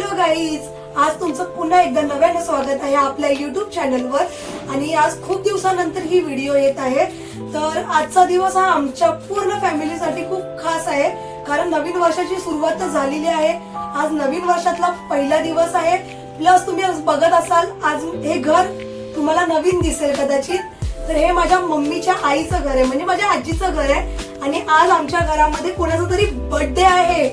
Hello guys आज तुमचं पुन्हा एकदा नव्यानं स्वागत आहे आपल्या युट्यूब चॅनलवर आणि आज खूप दिवसानंतर ही व्हिडिओ येत आहे. तर आजचा दिवस हा आमच्या पूर्ण फॅमिलीसाठी खूप खास आहे. कारण नवीन वर्षाची सुरुवात तर झालेली आहे. आज नवीन वर्षातला पहिला दिवस आहे. प्लस तुम्ही आज बघत असाल आज हे घर तुम्हाला नवीन दिसेल कदाचित. तर हे माझ्या मम्मीच्या आईचं घर आहे म्हणजे माझ्या आजीचं घर आहे. आणि आज आमच्या घरामध्ये कोणाचा तरी बर्थडे आहे.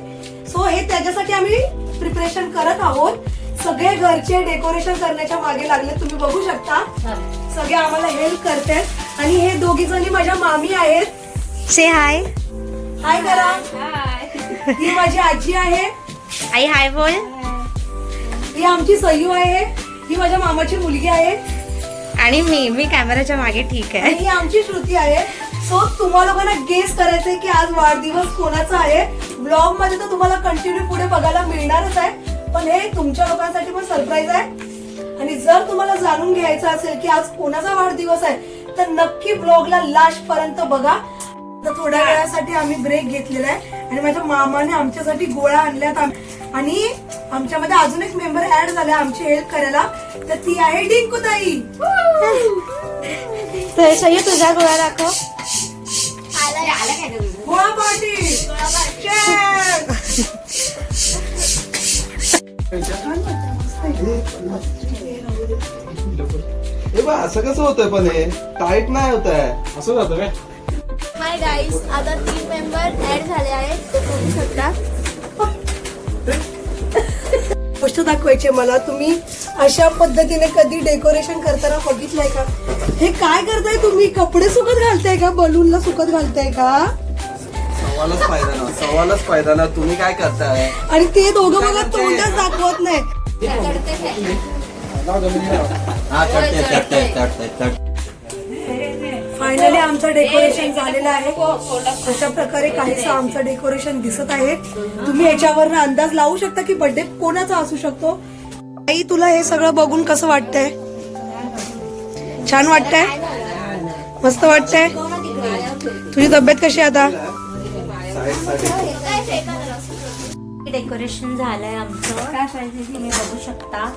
सो हे त्याच्यासाठी आम्ही प्रिपरेशन करत आहोत. सगळे घरचे डेकोरेशन करण्याच्या मागे लागले. तुम्ही बघू शकता. सगळे आम्हाला हेल्प करतात. आणि हे दोघी जणी माझ्या मामी आहेत. से हाय हाय करा ही माझी आजी आहे. आई हाय बोल. ही आमची सयू आहे. ही माझ्या मामाची मुलगी आहे. आणि मी मी कॅमेराच्या मागे ठीक आणि आहे ही आमची श्रुती आहे. सो तुम्हाला लोकांना गेस करायचंय की आज वाढदिवस कोणाचा आहे? ब्लॉगमध्ये तर तुम्हाला कंटिन्यू पुढे बघायला मिळणारच आहे. पण हे तुमच्या लोकांसाठी पण सरप्राईज आहे. आणि जर तुम्हाला जाणून घ्यायचं असेल की आज कोणाचा वाढदिवस आहे तर नक्की ब्लॉगला लास्ट पर्यंत बघा. तर थोड्या वेळासाठी आम्ही ब्रेक घेतलेला आहे. आणि माझ्या मामाने आमच्यासाठी गोळ्या आणल्यात आणि आमच्यामध्ये अजून एक मेंबर ऍड झाले आमची हेल्प करायला. तर ती आहे डिंकुताई. तर तुझ्या गोळा दाखव. गोळा पार्टी! हे बा असं कसं होतंय पण हे? टाईट नाही होत आहे. असं जातं काय? हाय गाईस आता तीन मेंबर ऍड झाले आहेत. बघू शकता. गोष्ट दाखवायची मला. तुम्ही अशा पद्धतीने कधी डेकोरेशन करताना बघितलंय का? हे काय करताय तुम्ही? कपडे सुकत घालताय का? बलूनला सुकत घालताय का? सवालच फायदा ना सवालच फायदा ना तुम्ही काय करताय? आणि ते दोघं बघा तोंडच दाखवत नाही. हा चढते चढते चढते चढते फायनली आमचं डेकोरेशन झालेलं आहे. अशा प्रकारे काहीसं आमचं डेकोरेशन दिसत आहे. तुम्ही याच्यावर अंदाज लावू शकता की बर्थडे कोणाचा असू शकतो? आई तुला हे सगळं बघून कसं वाटतंय? छान वाटतंय? मस्त वाटतंय? तुझी तब्येत कशी आहे आता? डेकोरेशन झालंय आमचं. तुम्ही बघू शकता.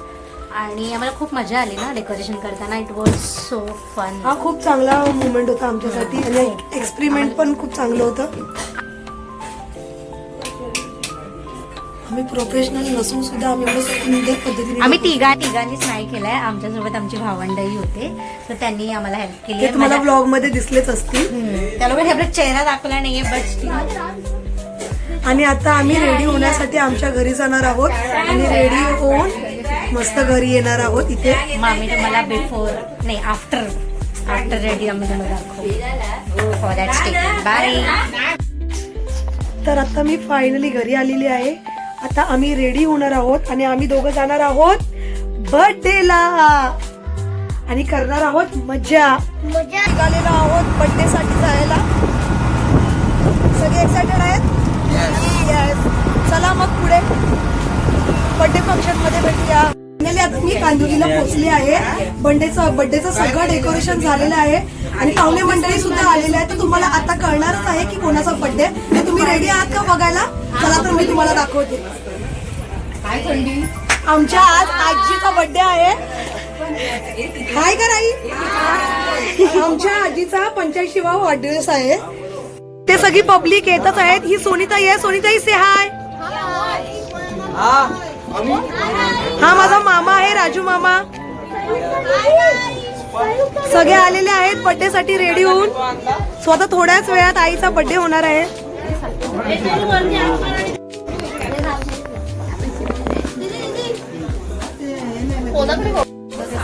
आणि आम्हाला खूप मजा आली ना डेकोरेशन करताना. इट वॉज सो फन हा खूप चांगला मुवमेंट होता आमच्यासाठी. आणि एक्सपेरिमेंट पण खूप चांगलं होतं. आम्ही प्रोफेशनल नसून सुद्धा आम्ही सुंदर पद्धतीने आम्ही तिघा तिघांनीच नाही केलंय. आमच्यासोबत आमची भावंडही होते. तर त्यांनी आम्हाला हेल्प केली तुम्हाला ब्लॉगमध्ये दिसलेच असतील. हम्म, त्या लोकांनी आपला चेहरा दाखवला नाहीये बट आणि आता आम्ही रेडी होण्यासाठी आमच्या घरी जाणार आहोत. आणि रेडी होऊन मस्त घरी येणार आहोत इथे. आम्ही तुम्हाला बिफोर नाही आफ्टर आफ्टर रेडी आम्ही तुम्हाला दाखवू. फॉर दॅट बाय तर आता मी फायनली घरी आलेली आहे. आता आम्ही रेडी होणार आहोत आणि आम्ही दोघं जाणार आहोत बर्थडेला आणि करणार आहोत मजा निघालेलो आहोत बर्थडे साठी जायला. सगळे एक्सायटेड आहेत. चला मग पुढे. बर्थडे फंक्शनमध्ये भेटूया. आता मी कांदुलीला पोहोचले आहे. बर्थडेचं बर्थडेचं सगळं डेकोरेशन झालेलं आहे. आणि पाहुणे मंडळी सुद्धा आलेले आहेत. तर तुम्हाला आता कळणारच आहे की कोणाचा बर्थडे तर तुम्ही रेडी आहात का बघायला? चला तर मी तुम्हाला दाखवते. आमच्या आज आजीचा बर्थडे आहे. हाय का आई आमच्या आजीचा पंच्याऐंशीवा वाढदिवस आहे. ते सगळी पब्लिक येतच आहेत. ही सोनिताई आहे. सोनिताई से हाय हा सगळे आलेले आहेत बर्थडे साठी रेडी होऊन. स्वतः थोड्याच वेळात आईचा बर्थडे होणार आहे.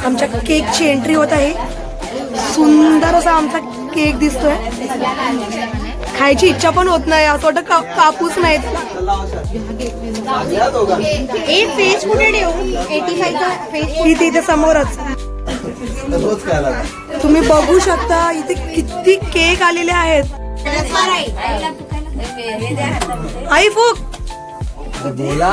आमच्या केकची एंट्री होत आहे. सुंदर असा आमचा केक दिसतोय. खायची इच्छा पण होत नाही असं वाटतं का- कापूस नाही फेस कुठे तिथे समोरच. रोज तुम्ही बघू शकता इथे किती केक आलेले आहेत. आई फुक. बोला.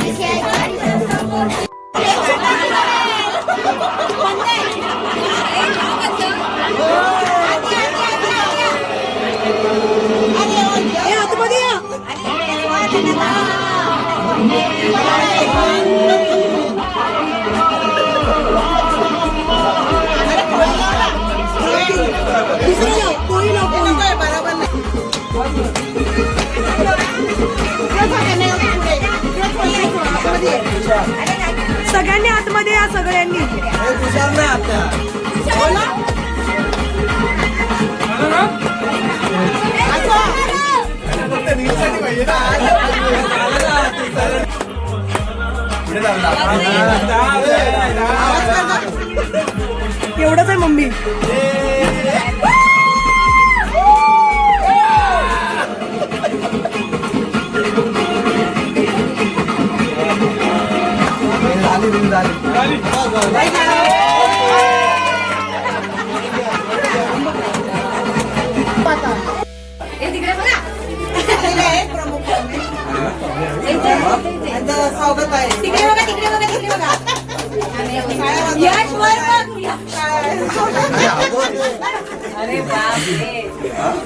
सगळ्यांनी आतमध्ये या सगळ्यांनी. एवढंच आहे मम्मी.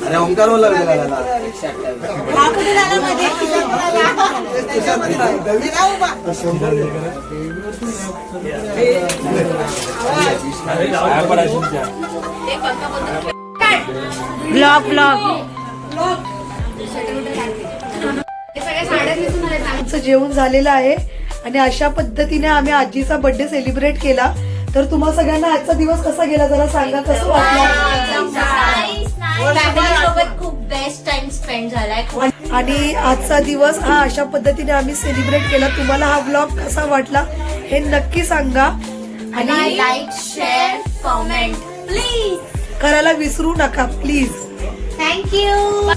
अरे ओंकार बोलला ब्लॉग ब्लॉग जेवण झालेलं आहे आणि अशा पद्धतीने आम्ही आजीचा बर्थडे सेलिब्रेट केला. तर तुम्हा सगळ्यांना आजचा दिवस कसा गेला जरा सांगा कसं वाटलं? फॅमिली सोबत खूप बेस्ट टाइम स्पेंड झालाय. खूप आणि आजचा दिवस हा अशा पद्धतीने आम्ही सेलिब्रेट केला. तुम्हाला हा ब्लॉग कसा वाटला हे नक्की सांगा. आणि लाईक शेअर कॉमेंट प्लीज करायला विसरू नका प्लीज थँक्यू